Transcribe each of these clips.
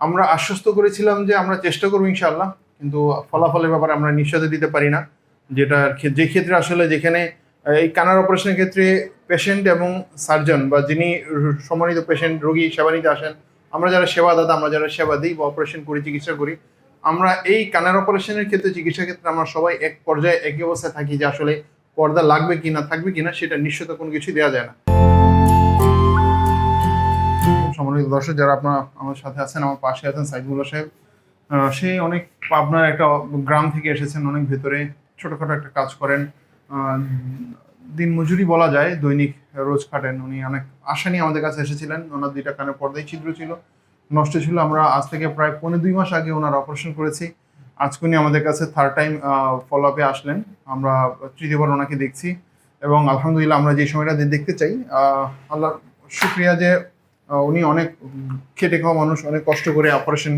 আমরা আশ্বস্ত করেছিলাম যে আমরা চেষ্টা করব ইনশাল্লাহ কিন্তু ফলাফলের ব্যাপারে আমরা নিশ্চয়তা দিতে পারি না। যেটা যে ক্ষেত্রে আসলে যেখানে, এই কানার অপারেশনের ক্ষেত্রে পেশেন্ট এবং সার্জন বা যিনি সম্মানিত পেশেন্ট রোগী সেবা নিতে আসেন, আমরা যারা সেবাদাতা, আমরা যারা সেবা দিই বা অপারেশন করি, চিকিৎসা করি, আমরা এই কানার অপারেশনের ক্ষেত্রে, চিকিৎসা ক্ষেত্রে আমরা সবাই এক পর্যায়ে, একই অবস্থায় থাকি যে আসলে পর্দা লাগবে কি না থাকবে কি না সেটা নিশ্চয়তা কোনো কিছু দেওয়া যায় না। সম্মানিত দর্শক যারা আপনার আমার সাথে আছেন, আমার পাশে আছেন সাইদুল্লাহ সাহেব সে অনেক পাবনার একটা গ্রাম থেকে এসেছেন, অনেক ভেতরে ছোটখাটো একটা কাজ করেন। দিন মজুরি বলা যায়, দৈনিক রোজ খাটেন। উনি অনেক আশা নিয়ে আমাদের কাছে এসেছিলেন। ওনার দুইটা কানে পর্দায় ছিদ্র ছিল। নষ্ট ছিল। আমরা আজ থেকে প্রায় পনেরো দুই মাস আগে ওনার অপারেশন করেছি। আজকে উনি আমাদের কাছে থার্ড টাইম ফলো আপে আসলেন। আমরা তৃতীয়বার ওনাকে দেখছি। এবং আলহামদুলিল্লাহ আমরা যে সময়টা দেখতে চাই আল্লাহ, শুক্রিয়া যে উনি অনেক খেটে খাওয়া মানুষ, অনেক কষ্ট করে অপারেশন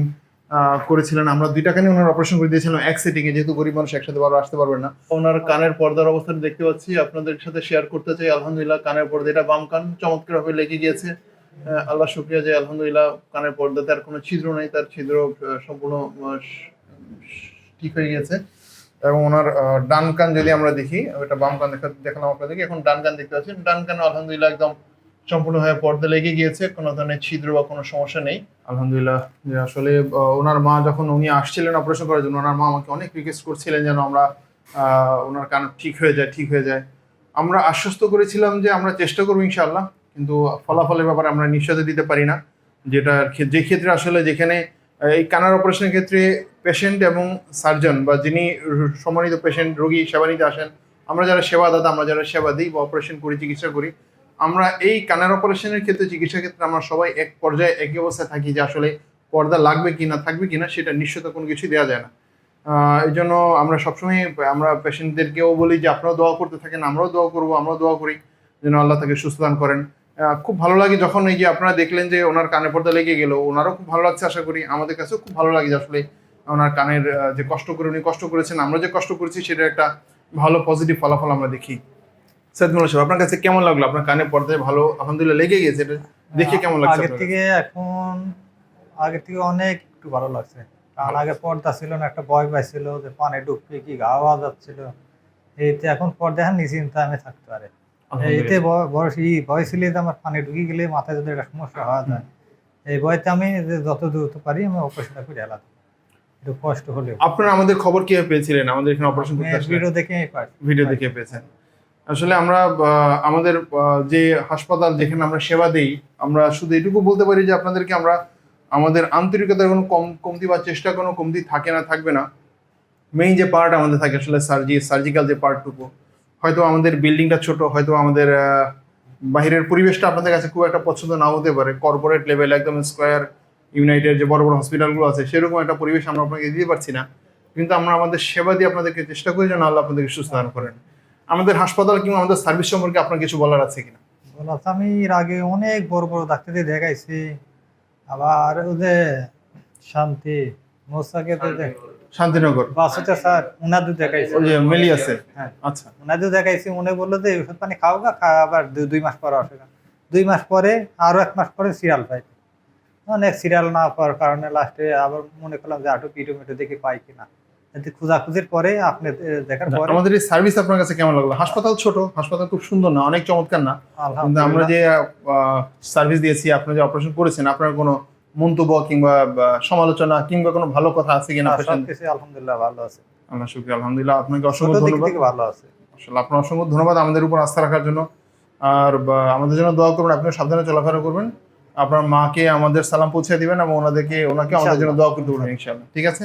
করেছিলেন। আমরা দুইটা কানে ওনার অপারেশন করে দিয়েছিলাম, এক সেটিং এ যেহেতু গরিব মানুষ একসাথে বারো আসতে পারবেন না। ওনার কানের পর্দার অবস্থাটা দেখতে পাচ্ছি, আপনাদের সাথে শেয়ার করতে চাই, আলহামদুলিল্লাহ, কানের পর্দা, এটা বাম কান চমৎকার ভাবে লেগে গিয়েছে। আল্লাহ শুক্রিয়া যে আলহামদুলিল্লাহ কানের পর্দাতে আর কোনো ছিদ্র নেই, তার ছিদ্র সম্পূর্ণ ঠিক হয়ে গেছে এবং ওনার ডান কান যদি আমরা দেখি এটা বাম কান দেখা দেখালাম আপনাদেরকে, এখন ডান কান দেখতে পাচ্ছি ডান কান আলহামদুলিল্লাহ একদম সম্পূর্ণভাবে পর্দা লেগে গিয়েছে, কোনো ধরনের ছিদ্র বা কোনো সমস্যা নেই। আলহামদুলিল্লাহ, যে আসলে ওনার মা যখন উনি আসছিলেন অপারেশন করার জন্য, ওনার মা আমাকে অনেক রিকোয়েস্ট করছিলেন যেন আমরা ওনার কান ঠিক হয়ে যায়, ঠিক হয়ে যায়। আমরা আশ্বস্ত করেছিলাম যে আমরা চেষ্টা করব ইনশাআল্লাহ, কিন্তু ফলাফলের ব্যাপারে আমরা নিশ্চয়তা দিতে পারি না। যেটা যে ক্ষেত্রে আসলে যেখানে এই কানার অপারেশনের ক্ষেত্রে পেশেন্ট এবং সার্জন বা যিনি সম্মানিত পেশেন্ট রোগী সেবা নিতে আসেন, আমরা যারা সেবাদাতা, আমরা যারা সেবা দিই বা অপারেশন করি, চিকিৎসা করি আমরা এই কানের অপারেশনের ক্ষেত্রে চিকিৎসা ক্ষেত্রে আমরা সবাই এক পর্যায়ে, একই অবস্থায় থাকি যে আসলে পর্দা লাগবে কি না থাকবে কি না সেটা নিশ্চয়তা কোনো কিছু দেওয়া যায় না। এই জন্য আমরা সবসময়, আমরা পেশেন্টদেরকেও বলি যে আপনারাও দোয়া করতে থাকেন, আমরাও দোয়া করব, আমরাও দোয়া করি, যেন আল্লাহ তাকে সুস্থ দান করেন। খুব ভালো লাগে যখন এই যে আপনারা দেখলেন যে ওনার কানে পর্দা লেগে গেল, ওনারও খুব ভালো লাগছে আশা করি, আমাদের কাছেও খুব ভালো লাগে আসলে ওনার কানের যে কষ্ট করে উনি কষ্ট করেছেন, আমরা যে কষ্ট করেছি সেটা একটা ভালো পজিটিভ ফলাফল আমরা দেখি। সাহেব আপনার কাছে কেমন লাগল? আপনার কানে পর্দায় ভালো আলহামদুলিল্লাহ লেগে গেছে এটা। দেখে কেমন লাগছে আগের থেকে এখন আগের থেকে অনেক একটু ভালো লাগছে। কারণ আগে পর্দা ছিল না একটা ভয় যে পানি কি আওয়াজ এইতে এখন পর্দা এখন নিশ্চিন্তা আমি থাকতে পারে। এইতে বয়স ই ভয় ছিল যে আমার পানি ঢুকে গেলে মাথায় যদি একটা সমস্যা হওয়া যায় এই ভয়তে আমি যত দ্রুত পারি আমি অপারেশনটা করে এলাম। একটু কষ্ট হলেও। আপনারা আমাদের খবর কীভাবে পেয়েছিলেন? আমাদের এখানে অপারেশন করতে ভিডিও দেখে ভিডিও দেখে পেয়েছেন। আসলে আমরা আমাদের যে হাসপাতাল যেখানে আমরা সেবা দেই, আমরা শুধু এটুকু বলতে পারি যে আপনাদেরকে আমরা আমাদের আন্তরিকতার কোনো কম, কমতি বা চেষ্টা কোনো কমতি থাকে না, থাকবে না। মেইন যে পার্ট আমাদের থাকে আসলে সার্জি সার্জিক্যাল যে পার্টটুকু হয়তো আমাদের বিল্ডিংটা ছোট, হয়তো আমাদের বাহিরের পরিবেশটা আপনাদের কাছে খুব একটা পছন্দ নাও হতে পারে। কর্পোরেট লেভেল একদম স্কোয়ার ইউনাইটেড যে বড় বড় হসপিটালগুলো আছে, সেরকম একটা পরিবেশ আমরা আপনাকে দিতে পারছি না। কিন্তু আমরা আমাদের সেবা দিয়ে আপনাদেরকে চেষ্টা করি যেন আল্লাহ আপনাদেরকে সুস্থ দান করেন। আমাদের হাসপাতাল কিংবা আমাদের সার্ভিস সম্পর্কে আপনার কিছু বলার আছে কিনা? বলা আমি এর আগে অনেক বড় বড় ডাক্তারদের দেখাইছি। আবার ওদের শান্তি মোসাকে তো শান্তিনগর। বাসুতে স্যার উনাদের দেখাইছি। ওই যে মেলি আছে হ্যাঁ। আচ্ছা। উনাদের দেখাইছি উনি বলল যে ওষুধ পানি খাও গা খা আবার দুই মাস পরে আসে দুই মাস পরে আরও এক মাস পরে সিরিয়াল পাই। অনেক সিরিয়াল না পাওয়ার কারণে লাস্টে আবার মনে করলাম যে আটু পিটু মিটু দেখি পাই কিনা। খোঁজাখুঁজির পরে আপনি দেখার পরে আমাদের এই সার্ভিস আপনার কাছে কেমন লাগল? হাসপাতাল ছোট হাসপাতাল খুব সুন্দর না অনেক চমৎকার না? কিন্তু আমরা যে সার্ভিস দিয়েছি আপনারা যে অপারেশন করেছেন আপনার কোনো মন্তব্য কিংবা সমালোচনা কিংবা কোনো ভালো কথা আছে কিনা আলহামদুলিল্লাহ ভালো আছে। আল্লাহ শুক্রিয়া আলহামদুলিল্লাহ। আপনাকে অসংখ্য ধন্যবাদ। ভালো আছে। আসলে আপনার অসংখ্য ধন্যবাদ আমাদের উপর আস্থা রাখার জন্য। আর আমাদের জন্য দোয়া করবেন আপনিও সাবধানে চলাফেরা করবেন। আপনার মাকে আমাদের সালাম পৌঁছে দিবেন এবং ওনাদেরকে ওনাকে আমাদের জন্য দোয়া করতে বলবেন ইনশাআল্লাহ। ঠিক আছে?